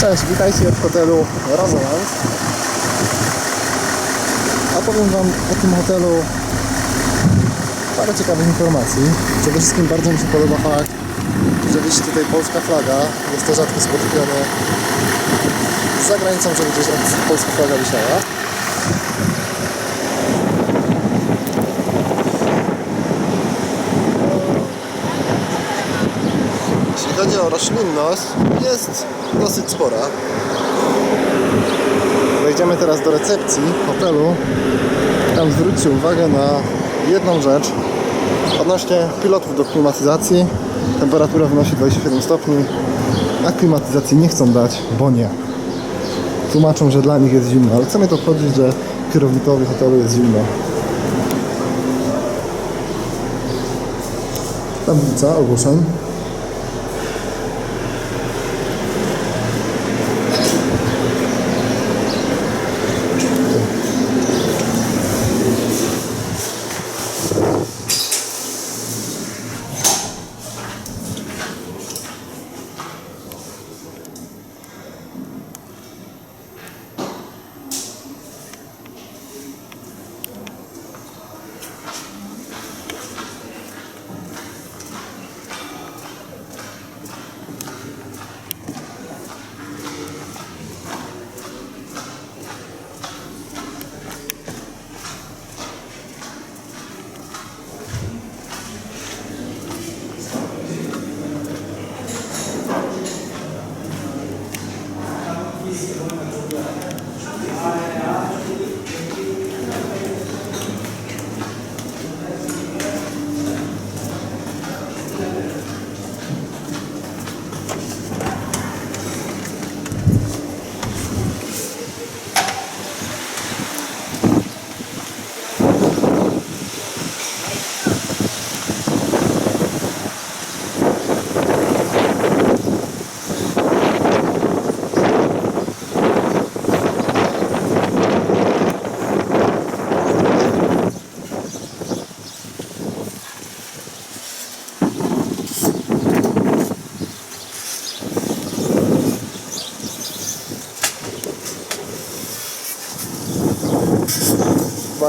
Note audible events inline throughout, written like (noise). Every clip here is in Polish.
Cześć, witajcie w hotelu Roseland. A powiem Wam o tym hotelu parę ciekawych informacji. Przede wszystkim bardzo mi się podoba fakt, że widzicie tutaj polska flaga. Jest to rzadko spotykane za granicą, żeby gdzieś polska flaga wisiała. Roślinność, jest dosyć spora. Wejdziemy teraz do recepcji hotelu. Tam zwróćcie uwagę na jedną rzecz. Odnośnie pilotów do klimatyzacji. Temperatura wynosi 27 stopni. A klimatyzacji nie chcą dać, bo nie. Tłumaczą, że dla nich jest zimno. Ale co mnie to obchodzi, że kierownikowi hotelu jest zimno? Tablica ogłoszeń.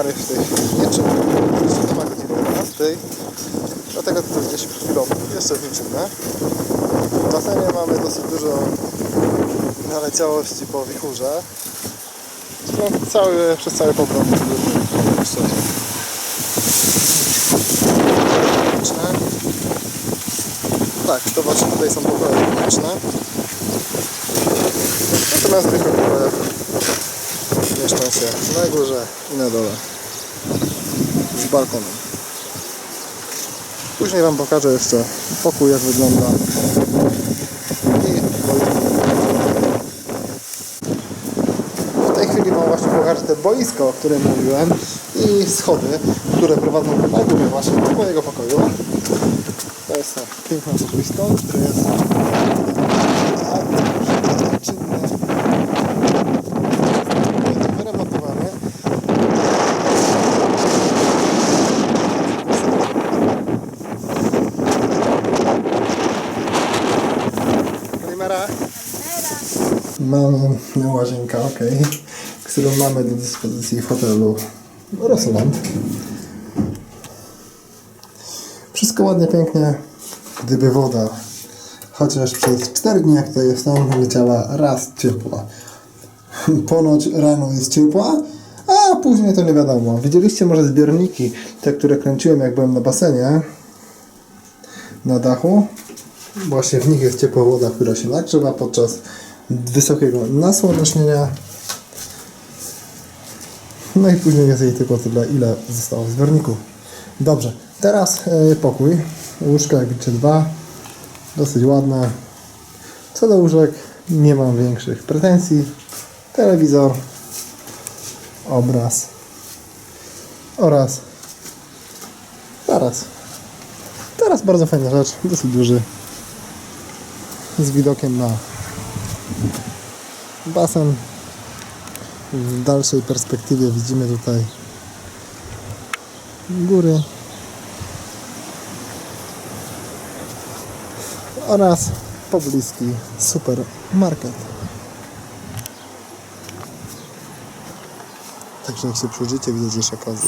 Bary w tej chwili nie czynią. Jeszcze nie ma godziny 11. Dlatego tutaj gdzieś przed chwilą jeszcze w niczymne. W basenie mamy dosyć dużo naleciałości po wichurze. Zresztą cały, przez cały publiczne. Tak, to właśnie tutaj są pokoje publiczne. Natomiast zwykłe pokoje mieszczą się na górze i na dole z balkonem. Później Wam pokażę jeszcze pokój jak wygląda i w tej chwili Wam właśnie pokażę te boisko, o którym mówiłem i schody, które prowadzą na górę właśnie do mojego pokoju. To jest piękne boisko, które jest Mamy łazienkę, ok, którą mamy do dyspozycji w hotelu Roseland. Wszystko ładnie, pięknie, gdyby woda, chociaż przez 4 dni jak to jestem, leciała raz ciepła. Ponoć rano jest ciepła, a później to nie wiadomo. Widzieliście może zbiorniki, te, które kręciłem jak byłem na basenie, na dachu. Właśnie w nich jest ciepła woda, która się nagrzewa podczas wysokiego nasłonecznienia. No i później jest tylko tyle, ile zostało w zbiorniku. Dobrze, teraz e, pokój. Łóżka jak widzicie dwa. Dosyć ładne. Co do łóżek, nie mam większych pretensji. Telewizor, obraz oraz teraz. Teraz bardzo fajna rzecz, dosyć duży. Z widokiem na basen. W dalszej perspektywie widzimy tutaj góry oraz pobliski supermarket. Także jak się przyjrzycie, widzicie jeszcze kozy.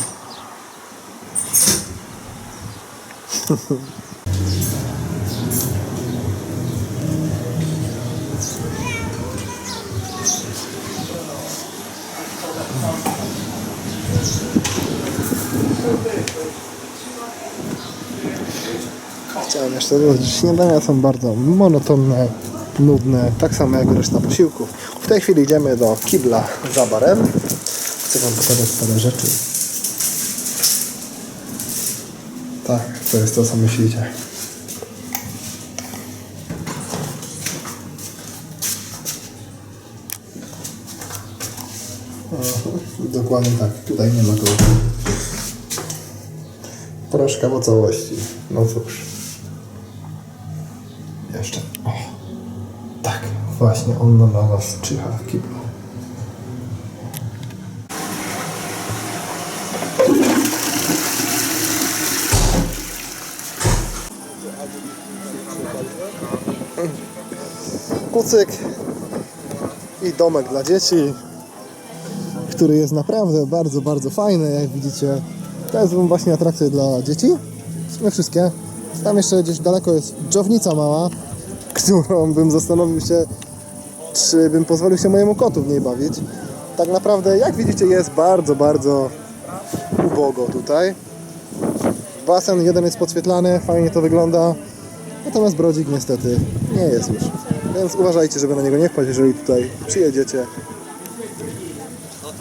Chciałem jeszcze dodać, śniadania są bardzo monotonne, nudne, tak samo jak reszta posiłków. W tej chwili idziemy do kibla za barem. Chcę Wam pokazać parę rzeczy. Tak, to jest to, co myślicie. Dokładnie tak, tutaj nie ma go. Proszka po całości. No cóż. Jeszcze. O. Tak, właśnie on na was czyha w kiblu. Kucyk i domek dla dzieci, który jest naprawdę bardzo, bardzo fajny, jak widzicie. To jest właśnie atrakcja dla dzieci. Sumie wszystkie. Tam jeszcze gdzieś daleko jest dżownica mała, (laughs) którą bym zastanowił się, czy bym pozwolił się mojemu kotu w niej bawić. Tak naprawdę, jak widzicie, jest bardzo, bardzo ubogo tutaj. Basen jeden jest podświetlany, fajnie to wygląda. Natomiast brodzik niestety nie jest już. Więc uważajcie, żeby na niego nie wpaść, jeżeli tutaj przyjedziecie.